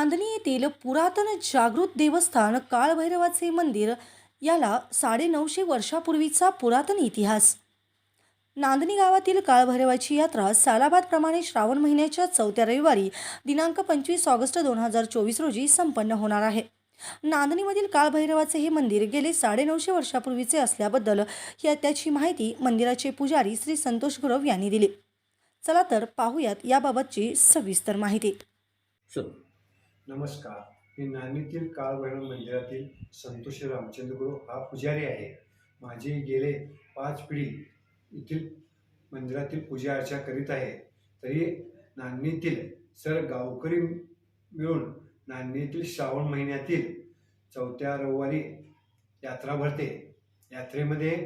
नांदणी येथील पुरातन जागृत देवस्थान काळभैरवाचे मंदिर याला साडेनऊशे वर्षापूर्वीचा पुरातन इतिहास. नांदणी गावातील काळभैरवाची यात्रा सालाबादप्रमाणे श्रावण महिन्याच्या चौथ्या रविवारी दिनांक पंचवीस ऑगस्ट दोन हजार चोवीस रोजी संपन्न होणार आहे. नांदणीमधील काळभैरवाचे हे मंदिर गेले साडेनऊशे वर्षापूर्वीचे असल्याबद्दल या त्याची माहिती मंदिराचे पुजारी श्री संतोष गुरव यांनी दिली. चला तर पाहूयात याबाबतची सविस्तर माहिती. नमस्कार. मी नाणीतील काळभैरव मंदिरातील संतोष रामचंद्र गुरु हा पुजारी आहे. माझे गेले पाच पिढी येथील मंदिरातील पूजा अर्चा करीत आहे. तरी नांदणीतील सर गावकरी मिळून नांदणीतील श्रावण महिन्यातील चौथ्या रविवारी यात्रा भरते. यात्रेमध्ये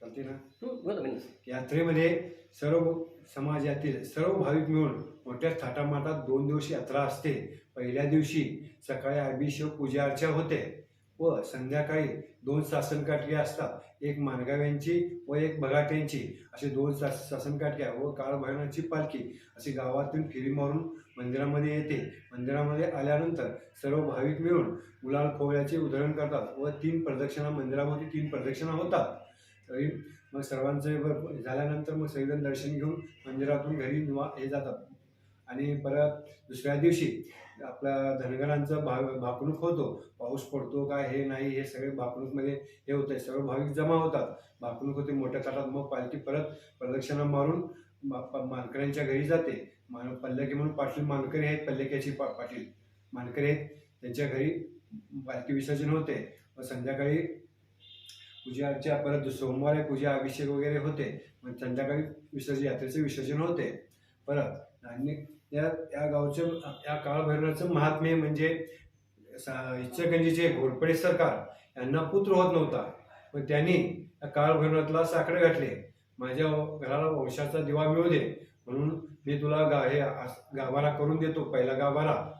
चालते ना? हं, बिनधास्त. यात्रेमध्ये सर्व समाजातील सर्व भाविक मिळून मोठ्या थाटामाटात दोन दिवस यात्रा असते. पहिल्या दिवशी सकाळी अभिषेक पूजा अर्चा होते व संध्याकाळी दोन सासनकाठ्या असतात. एक मानगाव्यांची व एक बघाट्यांची असे दोन सास सासनकाठ्या व काळभैरवाची पालखी अशी गावातून फिरी मारून मंदिरामध्ये येते. मंदिरामध्ये आल्यानंतर सर्व भाविक मिळून गुलाल खोवळ्याचे उधळण करतात व तीन प्रदक्षिणा मंदिरामध्ये तीन प्रदक्षिणा होतात. तरी मग सर्वांचे झाल्यानंतर मग सगळेजण दर्शन घेऊन मंदिरातून घरी निवा हे जातात. आणि परत दुसऱ्या दिवशी आपल्या धनगरांचं भा भाकणूक होतो पाऊस पडतो काय हे नाही हे सगळे भाकणूकमध्ये हे होतं सर्व भाविक जमा होतात. भाकणूक होते मोठ्या ताटात मग पालखी परत प्रदक्षिणा मारून मानकऱ्यांच्या घरी जाते. मान पल्लकी म्हणून पाटील मानकरी आहेत पल्लक्याची पा पाटील मानकरी आहेत. त्यांच्या घरी पालखी विसर्जन होते. व संध्याकाळी पूजा अर्चा परत सोमवारी पूजा अभिषेक वगैरे होते. मग संध्याकाळी विसर्जन यात्रेचे विसर्जन होते. परत आणि या या गावचं या काळभैरवाचं महात्म्य म्हणजे सा- घोरपडे सरकार यांना पुत्र होत नव्हता. पण त्यांनी या काळभैरवातला साखरे घातले. माझ्या घराला वंशाचा दिवा मिळू दे म्हणून मी तुला गा हे गाभारा करून देतो पहिला गाभारा.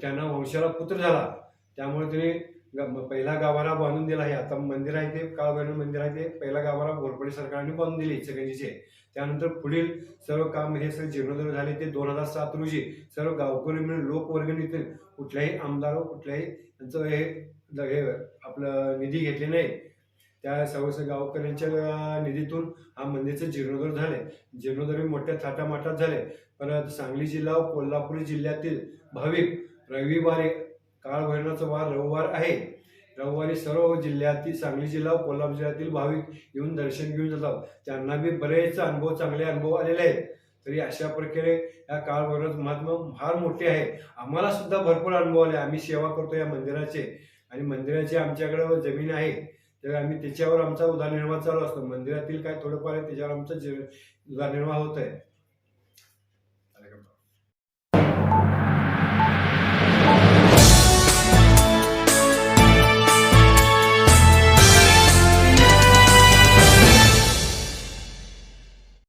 त्यांना वंशाला पुत्र झाला. त्यामुळे त्यांनी पहिला गाभारा बांधून दिला आहे आता मंदिर आहे ते काळभैरव मंदिर आहे ते पहिला गाभारा घोरपडे सरकारने बांधून दिले इचकंजीचे त्यानंतर पुढील सर्व काम हे सर्व जीर्णोद्धार झाले. ते दोन हजार सात रोजी सर्व गावकरी मिळून लोकवर्गणीतील कुठल्याही आमदार कुठल्याही त्यांचं हे हे आपलं निधी घेतले नाही. त्या सर्व गावकऱ्यांच्या निधीतून हा मंदिरचं जीर्णोद्धार झाले. जीर्णोद्धार मोठ्या थाटामाटात झाले. परत सांगली जिल्हा व कोल्हापूर जिल्ह्यातील भाविक रविवारी काळभैरवाचा वार रविवार आहे. रविवारी सर्व जिल्ह्यातील सांगली जिल्हा कोल्हापूर जिल्ह्यातील भाविक येऊन दर्शन घेऊन जातात. त्यांना बी बरेच अनुभव चांगले अनुभव आलेले आहेत. तरी अशा प्रकारे या काळ भैरवाचं महात्मा फार मोठे आहे. आम्हाला सुद्धा भरपूर अनुभव आले. आम्ही सेवा करतो या मंदिराचे. आणि मंदिराची आमच्याकडे जमीन आहे. तर आम्ही त्याच्यावर आमचा उदारनिर्वाह चालू असतो. मंदिरातील काय थोडंफार आहे त्याच्यावर आमचा जे उदारनिर्वाह होत आहे